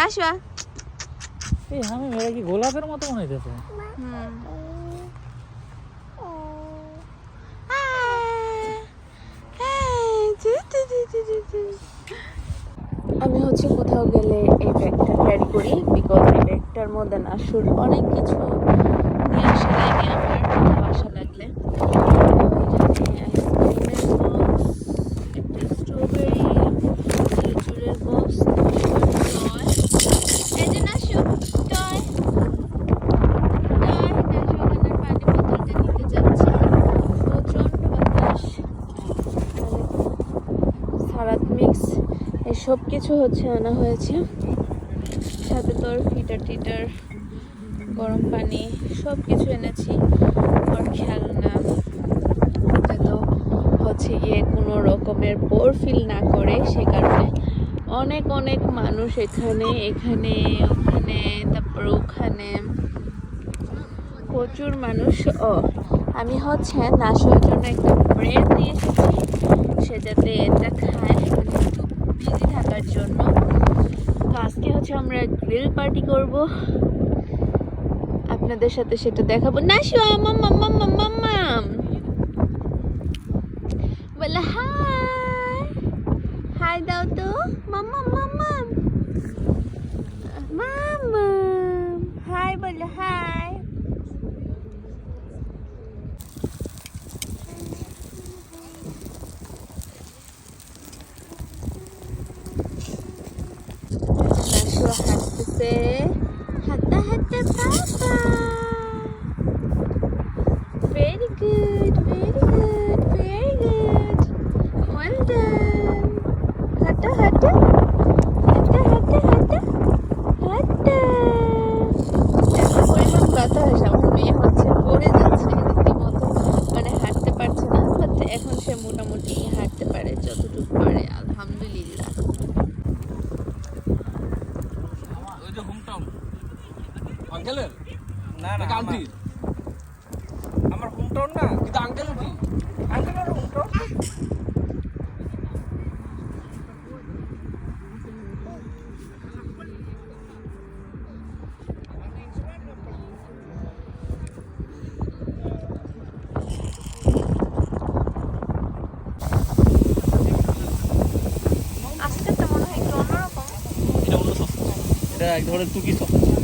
নাশবা এই আমি মেয়েরা কি গোলাপের মতো মনে হইতেছে? আমি হচ্ছে কোথাও গেলে এই ব্যাগটা ক্যারি করি বিকজ এই ব্যাগটার মধ্যে নাসুর অনেক কিছু নিয়ে আসা লাগে আমার বাসা লাগলে। এসব কিছু হচ্ছে আনা হয়েছে। সাথে তোর ফিটার টিটার, গরম পানি সব কিছু এনেছি। ওর খেলনা তো হচ্ছে গিয়ে কোনো রকমের বোর ফিল না করে, সে কারণে অনেক অনেক মানুষ এখানে এখানে, ওখানে, তারপর ওখানে। প্রচুর মানুষ, ও, আমি হচ্ছে নাসুর জন্য একটা ব্রেড নিয়ে এসেছি। সে যাতে এটা খায়। বিজি থাকার জন্য। তো আজকে হচ্ছে আমরা গ্রিল পার্টি করব। আপনাদের সাথে সেটা দেখাবো। নাসু মাম্মা মাম্মা মাম্মাম বলে, হাই। হাই দাও তো। মাম্মা মাম্মা। মাম্মা। হাই বলে, হাই। হাঁটতে পাপা very good very good very good well done হাঁটো হাঁটো হাঁটো হাঁটো হাঁটো আমার মেয়ে হচ্ছে পড়ে যাচ্ছে, রীতিমতো। মানে হাঁটতে পারছে না এখন সে মোটামুটি হাঁটতে পারে, যতটুকু পারে, আলহামদুলিল্লাহ। ওই যে আঙ্কেলের? না না আন্টির আমার হোম টাউন না। কিন্তু আঙ্কেলের কি? আঙ্কেলের হোম টাউন মনে হয় এক ধরনের টুকি সস।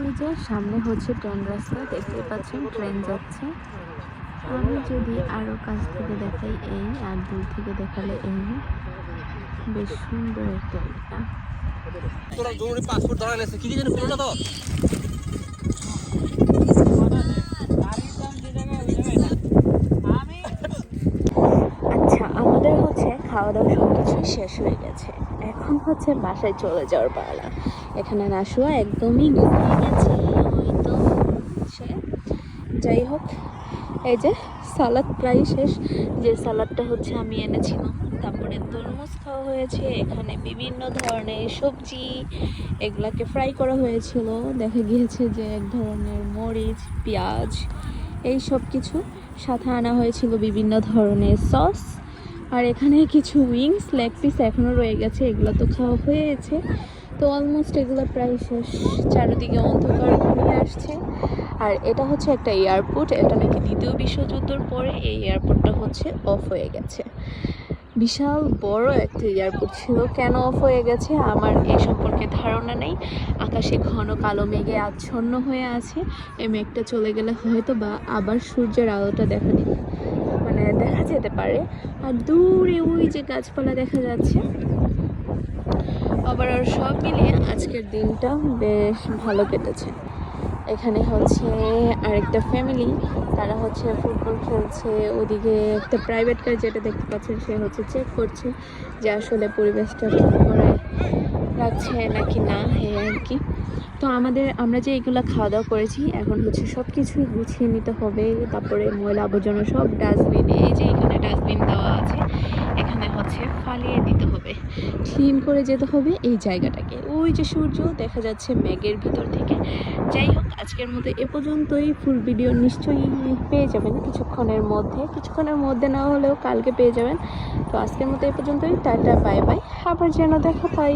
এই যে সামনে হচ্ছে ট্রেন রাস্তা দেখতে পাচ্ছেন ট্রেন যাচ্ছে। আমি যদি আরও কাছ থেকে দেখাই এই আর দূর থেকে দেখালে এই। বেশ সুন্দর একটা এটা। তোরা জরুরি পাসপোর্ট ধরা গেছে কি কি জানি তো খাওয়া দাওয়া সব কিছুই শেষ হয়ে গেছে। এখন হচ্ছে বাসায় চলে যাওয়ার পালা। এখানে নাশুয়া একদমই ঘুমিয়ে গেছে। হয়তো সে যাই হোক, এই যে সালাদ প্রায় শেষ। যে সালাদটা হচ্ছে আমি এনেছিলাম। তারপরে তরমুজ খাওয়া হয়েছে। এখানে বিভিন্ন ধরনের সবজি, এগুলাকে ফ্রাই করা হয়েছিল। দেখা গিয়েছে যে এক ধরনের মরিচ, পেঁয়াজ, এই সব কিছু সাথে আনা হয়েছিল বিভিন্ন ধরনের সস আর এখানে কিছু উইংস লেগ পিস এখনও রয়ে গেছে, এগুলো তো খাওয়া হয়েছে। তো অলমোস্ট এগুলো প্রায় শেষ। চারিদিকে অন্ধকার ঘনিয়ে আসছে। আর এটা হচ্ছে একটা এয়ারপোর্ট এটা নাকি দ্বিতীয় বিশ্বযুদ্ধর পরে এই এয়ারপোর্টটা হচ্ছে অফ হয়ে গেছে। বিশাল বড় একটা এয়ারপোর্ট ছিল। কেন অফ হয়ে গেছে? আমার এ সম্পর্কে ধারণা নেই। আকাশে ঘন কালো মেঘে আচ্ছন্ন হয়ে আছে। এই মেঘটা চলে গেলে হয়তো বা আবার সূর্যের আলোটা দেখা মানে দেখা যেতে পারে। আর দূরে ওই যে গাছপালা দেখা যাচ্ছে। আবার সব মিলিয়ে আজকের দিনটা বেশ ভালো কেটেছে। এখানে হচ্ছে আরেকটা ফ্যামিলি তারা হচ্ছে ফুটবল খেলছে। ওদিকে একটা প্রাইভেট কার যেটা দেখতে পাচ্ছেন, সে হচ্ছে চেক করছে যে আসলে পরিবেশটা করে। রাখছে নাকি না এই আর কি। তো আমাদের, আমরা যে এগুলো খাওয়া দাওয়া করেছি, এখন হচ্ছে সব কিছুই গুছিয়ে নিতে হবে। তারপরে ময়লা আবর্জনা সব ডাস্টবিনে এই যে এখানে ডাস্টবিন দেওয়া আছে, এখানে হচ্ছে ফালিয়ে দিতে হবে। ক্লিন করে যেতে হবে এই জায়গাটাকে। ওই যে সূর্য, দেখা যাচ্ছে মেঘের ভিতর থেকে। যাই হোক, আজকের মতো এ পর্যন্তই। ফুল ভিডিও নিশ্চয়ই পেয়ে যাবেন কিছুক্ষণের মধ্যে। কিছুক্ষণের মধ্যে না হলেও কালকে পেয়ে যাবেন। তো আজকের মতো এ পর্যন্তই। টাটা বাই বাই আবার যেন দেখা পাই